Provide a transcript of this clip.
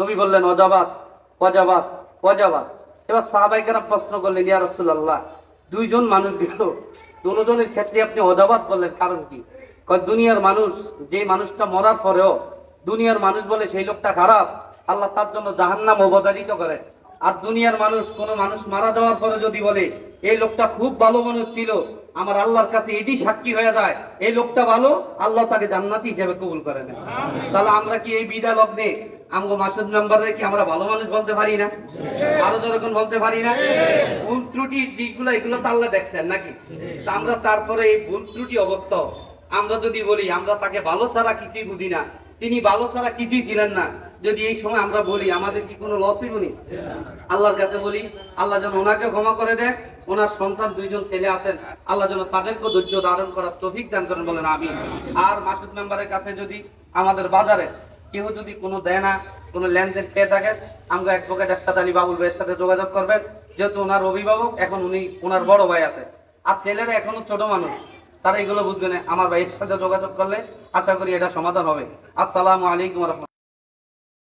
নবী বললেন অজাবাত অজাবাত অজাবাত। এবার সাহাবাইকারা প্রশ্ন করলেন ইয়া রাসূলুল্লাহ দুইজন মানুষ গেল দুজনের ক্ষেত্রে আপনি অজাবাত বললেন কারণ কি? দুনিয়ার মানুষ যে মানুষটা মরার পরেও দুনিয়ার মানুষ বলে সেই লোকটা খারাপ আল্লাহ তার জন্য জাহান্নাম অবদারিত করে। আর দুনিয়ার মানুষ কোন মানুষ মারা যাওয়ার পরে যদি বলে এই লোকটা খুব ভালো মানুষ ছিল আমার আল্লাহর কাছে এটি সাক্ষী হয়ে যায় এই লোকটা ভালো আল্লাহ তাকে জান্নাতি হিসেবে কবুল করে নেন তাহলে আমরা কি এই বিদা লগ্নে মাসুদ আমরা ভালো মানুষ বলতে পারি না? বলতে পারি না? ভুল ত্রুটি দেখছেন নাকি? আমরা তারপরে এই ভুল ত্রুটি অবস্থা, আমরা যদি বলি, আমরা তাকে ভালো ছাড়া কিছুই বুঝি না। তিনি ভালো ছাড়া কিছুই ছিলেন না। যদি এই সময় আমরা বলি, আমাদের কি কোনো লস হইব নি আল্লাহর কাছে বলি, আল্লাহ যেন ওনাকে ক্ষমা করে দেয় ওনার সন্তান দুইজন ছেলে আছেন। আল্লাহ যেন তাদেরকে ধৈর্য ধারণ করার তৌফিক দান করেন বলেন আমি আর মাসুদ মেম্বারের কাছে যদি আমাদের বাজারে কেউ যদি কোনো দেয় না, কোনো লেনদেন পেয়ে থাকেন আমরা অ্যাডভোকেট এরশাদ আলী বাবুল ভাইয়ের সাথে যোগাযোগ করবেন। যেহেতু ওনার অভিভাবক, এখন উনি ওনার বড় ভাই আছে। আর ছেলেরা এখনও ছোট মানুষ, তারা এগুলো বুঝবে না। আমার ভাইয়ের সাথে যোগাযোগ করলে আশা করি এটা সমাধান হবে। আসসালামু আলাইকুম রহমতুল্লাহ।